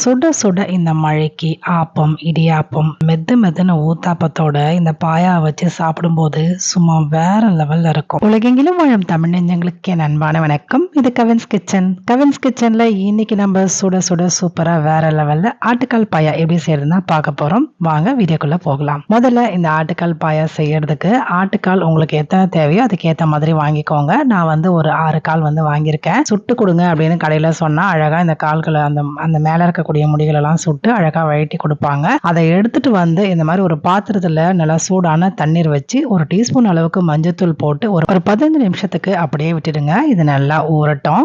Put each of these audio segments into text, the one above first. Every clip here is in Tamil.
சுட சுட இந்த மழைக்கு ஆப்பம் இடியாப்பம் மெத்து மெத்துன ஊத்தாப்பத்தோட இந்த பாயா வச்சு சாப்பிடும்போது சும்மா வேற லெவல்ல இருக்கும். உலகெங்கிலும் வாழும் தமிழ் நெஞ்சங்களுக்கு என் அன்பான வணக்கம். இது கவின்ஸ் கிச்சன். கவின்ஸ் கிச்சன்ல இன்னைக்கு நம்ம சுட சுட சூப்பரா வேற லெவல்ல ஆட்டுக்கால் பாயா எப்படி செய்யறதுன்னா பார்க்க போறோம். வாங்க வீடியோக்குள்ள போகலாம். முதல்ல இந்த ஆட்டுக்கால் பாயா செய்யறதுக்கு ஆட்டுக்கால் உங்களுக்கு எத்தனை தேவையோ அதுக்கு ஏத்த மாதிரி வாங்கிக்கோங்க. நான் வந்து ஒரு ஆறு கால் வந்து வாங்கியிருக்கேன். சுட்டு கொடுங்க அப்படின்னு கடையில சொன்னா அழகா இந்த கால்களை அந்த அந்த மேல இருக்க இருக்கக்கூடிய முடிகள் எல்லாம் சுட்டு அழகாக வழட்டி கொடுப்பாங்க. அதை எடுத்துட்டு வந்து இந்த மாதிரி ஒரு பாத்திரத்தில் நல்லா சூடான தண்ணீர் வச்சு ஒரு டீஸ்பூன் அளவுக்கு மஞ்சத்தூள் போட்டு ஒரு ஒரு பதினஞ்சு நிமிஷத்துக்கு அப்படியே விட்டுடுங்க. இது நல்லா ஊறட்டும்.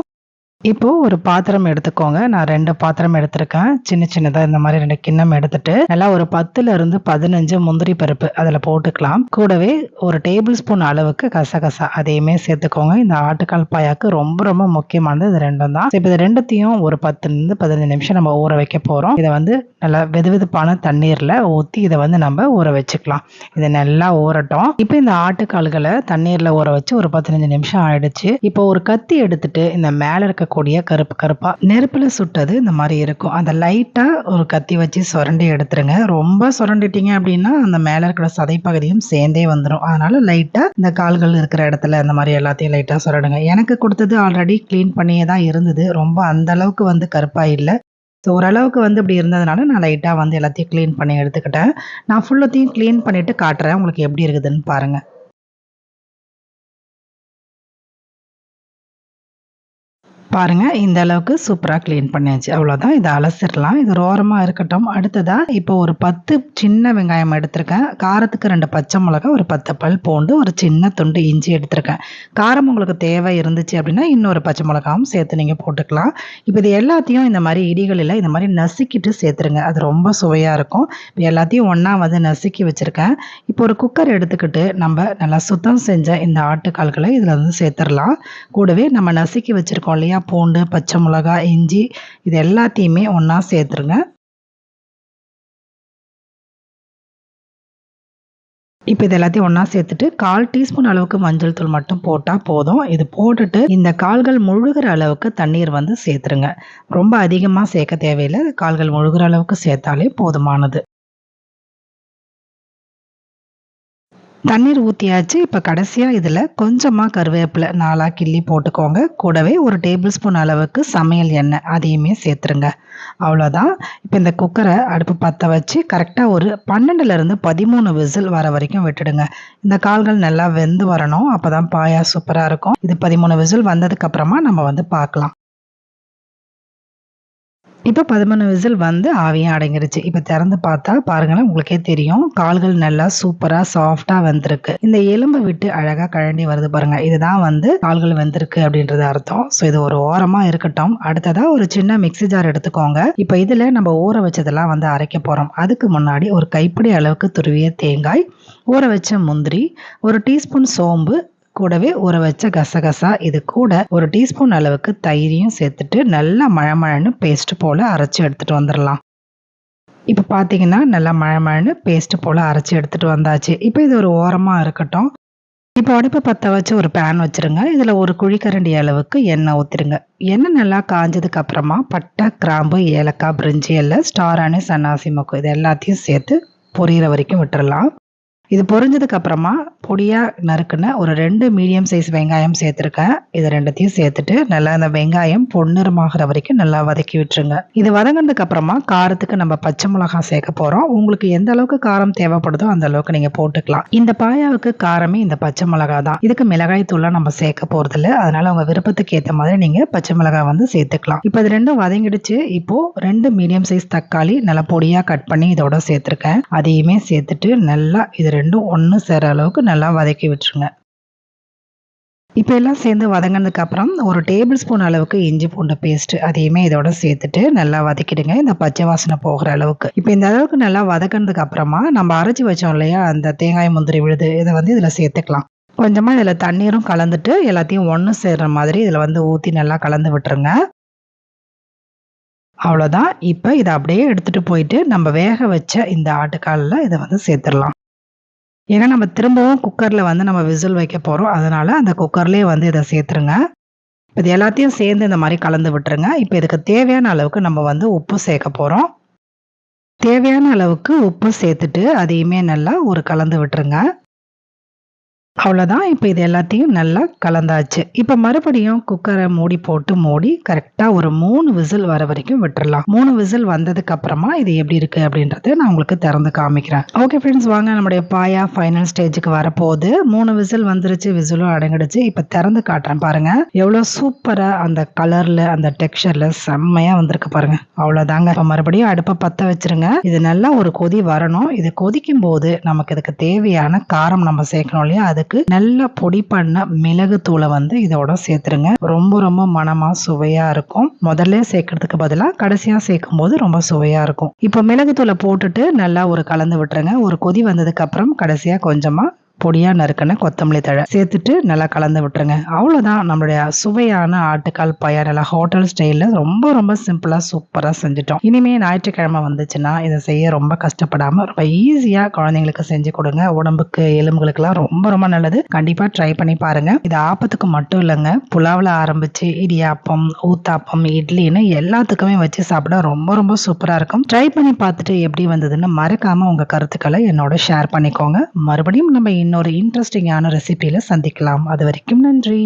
இப்போ ஒரு பாத்திரம் எடுத்துக்கோங்க. நான் ரெண்டு பாத்திரம் எடுத்திருக்கேன். சின்ன சின்னதா இந்த மாதிரி ரெண்டு கிண்ணம் எடுத்துட்டு நல்லா ஒரு பத்துல இருந்து பதினஞ்சு முந்திரி பருப்பு அதுல போட்டுக்கலாம். கூடவே ஒரு டேபிள் ஸ்பூன் அளவுக்கு கசகசா அதையுமே சேர்த்துக்கோங்க. இந்த ஆட்டுக்கால் பாயாக்கு ரொம்ப ரொம்ப முக்கியமானது. இது ரெண்டும் தான். இப்போ இது ரெண்டுத்தையும் ஒரு பத்துல இருந்து பதினஞ்சு நிமிஷம் நம்ம ஊற வைக்க போறோம். இதை வந்து நல்லா வெது வெதுப்பான தண்ணீர்ல ஊத்தி இதை வந்து நம்ம ஊற வச்சுக்கலாம். இதை நல்லா ஊறட்டும். இப்போ இந்த ஆட்டுக்கால்களை தண்ணீர்ல ஊற வச்சு ஒரு பதினஞ்சு நிமிஷம் ஆயிடுச்சு. இப்போ ஒரு கத்தி எடுத்துட்டு இந்த மேல இருக்க இருக்கக்கூடிய கருப்பு கருப்பாக நெருப்பில் சுட்டது இந்த மாதிரி இருக்கும். அந்த லைட்டாக ஒரு கத்தி வச்சு சுரண்டி எடுத்துருங்க. ரொம்ப சுரண்டிட்டீங்க அப்படின்னா அந்த மேலே இருக்கிற சதை பகுதியும் சேர்ந்தே வந்துடும் அதனால் லைட்டாக இந்த கால்கள் இருக்கிற இடத்துல அந்த மாதிரி எல்லாத்தையும் லைட்டாக சுரடுங்க. எனக்கு கொடுத்தது ஆல்ரெடி க்ளீன் பண்ணியே தான் இருந்தது. ரொம்ப அந்த அளவுக்கு வந்து கருப்பாக இல்லை. ஸோ ஓரளவுக்கு வந்து இப்படி இருந்ததுனால நான் லைட்டாக வந்து எல்லாத்தையும் க்ளீன் பண்ணி எடுத்துக்கிட்டேன். நான் ஃபுல்லத்தையும் க்ளீன் பண்ணிவிட்டு காட்டுறேன். உங்களுக்கு எப்படி இருக்குதுன்னு பாருங்கள் பாருங்கள் இந்த அளவுக்கு சூப்பராக க்ளீன் பண்ணியாச்சு. அவ்வளோதான் இதை அலசிடலாம். இது ரோரமாக இருக்கட்டும். அடுத்ததாக இப்போ ஒரு பத்து சின்ன வெங்காயம் எடுத்திருக்கேன். காரத்துக்கு ரெண்டு பச்சை மிளகா ஒரு பத்து பல் பூண்டு ஒரு சின்ன துண்டு இஞ்சி எடுத்திருக்கேன். காரம் உங்களுக்கு தேவை இருந்துச்சு அப்படின்னா இன்னொரு பச்சை மிளகாவும் சேர்த்து நீங்கள் போட்டுக்கலாம். இப்போ இது எல்லாத்தையும் இந்த மாதிரி இடிகளில் இந்த மாதிரி நசுக்கிட்டு சேர்த்துருங்க. அது ரொம்ப சுவையாக இருக்கும். இப்போ எல்லாத்தையும் ஒன்றா வந்து நசுக்கி வச்சுருக்கேன். இப்போ ஒரு குக்கர் எடுத்துக்கிட்டு நம்ம நல்லா சுத்தம் செஞ்ச இந்த ஆட்டுக்கால்களை இதில் வந்து சேர்த்துடலாம். கூடவே நம்ம நசுக்கி வச்சுருக்கோம் இல்லையா பூண்டு பச்சை மிளகாய் இஞ்சி இது எல்லாத்தையுமே ஒன்றா சேர்த்துருங்க. இப்போ இது எல்லாத்தையும் ஒன்றா சேர்த்துட்டு கால் டீஸ்பூன் அளவுக்கு மஞ்சள் தூள் மட்டும் போட்டால் போதும். இது போட்டுட்டு இந்த கால்கள் முழுகிற அளவுக்கு தண்ணீர் வந்து சேர்த்துருங்க. ரொம்ப அதிகமாக சேர்க்க தேவையில்லை. கால்கள் முழுகிற அளவுக்கு சேர்த்தாலே போதுமானது. தண்ணீர் ஊற்றியாச்சு இப்போ கடைசியாக இதில் கொஞ்சமாக கருவேப்பிலை நாலாக கிள்ளி போட்டுக்கோங்க. கூடவே ஒரு டேபிள் ஸ்பூன் அளவுக்கு சமையல் எண்ணெய் அதையுமே சேர்த்துருங்க. அவ்வளோதான் இப்போ இந்த குக்கரை அடுப்பு பற்ற வச்சு கரெக்டாக ஒரு பன்னெண்டுலேருந்து பதிமூணு விசில் வர வரைக்கும் விட்டுடுங்க. இந்த கால்கள் நல்லா வெந்து வரணும். அப்போ தான் பாயா சூப்பராக இருக்கும். இது பதிமூணு விசில் வந்ததுக்கப்புறமா நம்ம வந்து பார்க்கலாம். இப்போ பதிமூணு விசில் வந்து ஆவியும் அடங்கிருச்சு. இப்போ திறந்து பார்த்தா பாருங்களேன் உங்களுக்கே தெரியும். கால்கள் நல்லா சூப்பராக சாஃப்டாக வந்திருக்கு. இந்த எலும்பை விட்டு அழகாக கழண்டி வருது பாருங்க. இதுதான் வந்து கால்கள் வந்திருக்கு அப்படின்றது அர்த்தம். ஸோ இது ஒரு ஓரமாக இருக்கட்டும். அடுத்ததாக ஒரு சின்ன மிக்சி ஜார் எடுத்துக்கோங்க. இப்போ இதில் நம்ம ஊற வச்சதெல்லாம் வந்து அரைக்க போகிறோம் அதுக்கு முன்னாடி ஒரு கைப்பிடி அளவுக்கு துருவிய தேங்காய் ஊற வச்ச முந்திரி ஒரு டீஸ்பூன் சோம்பு கூடவே ஊற வச்ச கசகசா இது கூட ஒரு டீஸ்பூன் அளவுக்கு தயிரையும் சேர்த்துட்டு நல்லா மழமழன்னு பேஸ்ட் போல் அரைச்சி எடுத்துகிட்டு வந்துடலாம் இப்போ பார்த்தீங்கன்னா நல்லா மழமழன்னு பேஸ்ட் போல் அரைச்சி எடுத்துகிட்டு வந்தாச்சு. இப்போ இது ஒரு ஓரமாக இருக்கட்டும். இப்போ அடுப்பை பற்ற வச்சு ஒரு பேன் வச்சுருங்க. இதில் ஒரு குழிக்கரண்டி அளவுக்கு எண்ணெய் ஊற்றிடுங்க எண்ணெய் நல்லா காஞ்சதுக்கு அப்புறமா பட்டை கிராம்பு ஏலக்காய் பிரிஞ்சி எல்லாம் ஸ்டாரானு சன்னாசி மொக்கு இது எல்லாத்தையும் சேர்த்து பொரியிற வரைக்கும் விட்டுறலாம் இது பொரிஞ்சதுக்கு அப்புறமா பொடியாக நறுக்குன்னு ஒரு ரெண்டு மீடியம் சைஸ் வெங்காயம் சேர்த்துருக்கேன். இது ரெண்டுத்தையும் சேர்த்துட்டு நல்லா அந்த வெங்காயம் பொன்னிறமாகிற வரைக்கும் நல்லா வதக்கி விட்டுருங்க. இது வதங்கினதுக்கு அப்புறமா காரத்துக்கு நம்ம பச்சை மிளகா சேர்க்க போகிறோம் உங்களுக்கு எந்த அளவுக்கு காரம் தேவைப்படுதோ அந்த அளவுக்கு நீங்கள் போட்டுக்கலாம். இந்த பாயாவுக்கு காரமே இந்த பச்சை மிளகா தான். இதுக்கு மிளகாய் தூள்லாம் நம்ம சேர்க்க போகிறதில்ல அதனால உங்கள் விருப்பத்துக்கு ஏற்ற மாதிரி நீங்கள் பச்சை மிளகாய் வந்து சேர்த்துக்கலாம். இப்போ இது ரெண்டும் வதங்கிடுச்சு. இப்போ ரெண்டு மீடியம் சைஸ் தக்காளி நல்லா பொடியாக கட் பண்ணி இதோட சேர்த்துருக்கேன். அதையுமே சேர்த்துட்டு நல்லா இது ரெண்டும் ஒன்று சேர அளவுக்கு நல்லா வதக்கி விட்டுருங்க. இப்போ எல்லாம் சேர்ந்து வதங்கினதுக்கு அப்புறம் ஒரு டேபிள் ஸ்பூன் அளவுக்கு இஞ்சி பூண்டு பேஸ்ட்டு அதையுமே இதோட சேர்த்துட்டு நல்லா வதக்கிடுங்க. இந்த பச்சை வாசனை போகிற அளவுக்கு. இப்போ இந்த அளவுக்கு நல்லா வதக்கினதுக்கு அப்புறமா நம்ம அரைச்சி வச்சோம் இல்லையா? அந்த தேங்காய் முந்திரி விழுது இதை வந்து இதில் சேர்த்துக்கலாம். கொஞ்சமாக இதில் தண்ணீரும் கலந்துட்டு எல்லாத்தையும் ஒன்று சேர்ற மாதிரி இதில் வந்து ஊற்றி நல்லா கலந்து விட்டுருங்க. அவ்வளோதான் இப்போ இதை அப்படியே எடுத்துகிட்டு போயிட்டு நம்ம வேக வச்ச இந்த ஆட்டுக்காலில் இதை வந்து சேர்த்துடலாம். ஏன்னா நம்ம திரும்பவும் குக்கரில் வந்து நம்ம விசில் வைக்க போகிறோம் அதனால் அந்த குக்கர்லேயே வந்து இதை சேர்த்துருங்க. இது எல்லாத்தையும் சேர்ந்து இந்த மாதிரி கலந்து விட்டுருங்க. இப்போ இதுக்கு தேவையான அளவுக்கு நம்ம வந்து உப்பு சேர்க்க போகிறோம் தேவையான அளவுக்கு உப்பு சேர்த்துட்டு அதையுமே நல்லா ஒரு கலந்து விட்டுருங்க. அவ்வளோதான் இப்போ இது எல்லாத்தையும் நல்லா கலந்தாச்சு. இப்போ மறுபடியும் குக்கரை மூடி போட்டு மூடி கரெக்டாக ஒரு மூணு விசில் வர வரைக்கும் விட்டுறலாம். மூணு விசில் வந்ததுக்கு அப்புறமா இது எப்படி இருக்கு அப்படின்றத நான் உங்களுக்கு திறந்து காமிக்கிறேன். ஓகே ஃப்ரெண்ட்ஸ் வாங்க நம்முடைய பாயா ஃபைனல் ஸ்டேஜுக்கு வரப்போகுது. மூணு விசில் வந்துருச்சு விசிலும் அடங்கிடுச்சு. இப்போ திறந்து காட்டுறேன் பாருங்க. எவ்வளோ சூப்பராக அந்த கலரில் அந்த டெக்ஸ்சரில் செம்மையாக வந்திருக்கு பாருங்க. அவ்வளோதாங்க இப்போ மறுபடியும் அடுப்பை பற்ற வச்சிருங்க. இது நல்லா ஒரு கொதி வரணும். இது கொதிக்கும் போது நமக்கு இதுக்கு தேவையான காரம் நம்ம சேர்க்கணும் இல்லையா? அதுக்கு நல்லா பொடி பண்ண மிளகு தூளை வந்து இதோட சேர்த்துருங்க. ரொம்ப ரொம்ப மனமா சுவையா இருக்கும். முதல்ல சேர்க்கறதுக்கு பதிலாக கடைசியா சேர்க்கும் போது ரொம்ப சுவையா இருக்கும். இப்போ மிளகு தூளை போட்டுட்டு நல்லா ஒரு கலந்து விட்டுருங்க. ஒரு கொதி வந்ததுக்கு அப்புறம் கடைசியா கொஞ்சமா பொடியாக நறுக்கின கொத்தமல்லி தழை சேர்த்துட்டு நல்லா கலந்து விட்டுருங்க. அவ்வளோதான் நம்மளுடைய சுவையான ஆட்டுக்கால் பயா நல்லா ஹோட்டல் ஸ்டைலில் ரொம்ப ரொம்ப சிம்பிளாக சூப்பராக செஞ்சுட்டோம். இனிமே ஞாயிற்றுக்கிழமை வந்துச்சுன்னா இதை செய்ய ரொம்ப கஷ்டப்படாமல் ரொம்ப ஈஸியாக குழந்தைங்களுக்கு செஞ்சு கொடுங்க. உடம்புக்கு எலும்புகளுக்கெல்லாம் ரொம்ப ரொம்ப நல்லது. கண்டிப்பாக ட்ரை பண்ணி பாருங்க. இது ஆப்பத்துக்கு மட்டும் இல்லைங்க. புலாவில் ஆரம்பிச்சு இடியாப்பம் ஊத்தாப்பம் இட்லின்னு எல்லாத்துக்குமே வச்சு சாப்பிட ரொம்ப ரொம்ப சூப்பராக இருக்கும். ட்ரை பண்ணி பார்த்துட்டு எப்படி வந்ததுன்னு மறக்காமல் உங்கள் கருத்துக்களை என்னோட ஷேர் பண்ணிக்கோங்க. மறுபடியும் நம்ம இன்னொரு இன்ட்ரெஸ்டிங்கான ரெசிபியில சந்திக்கலாம். அது வரைக்கும் நன்றி.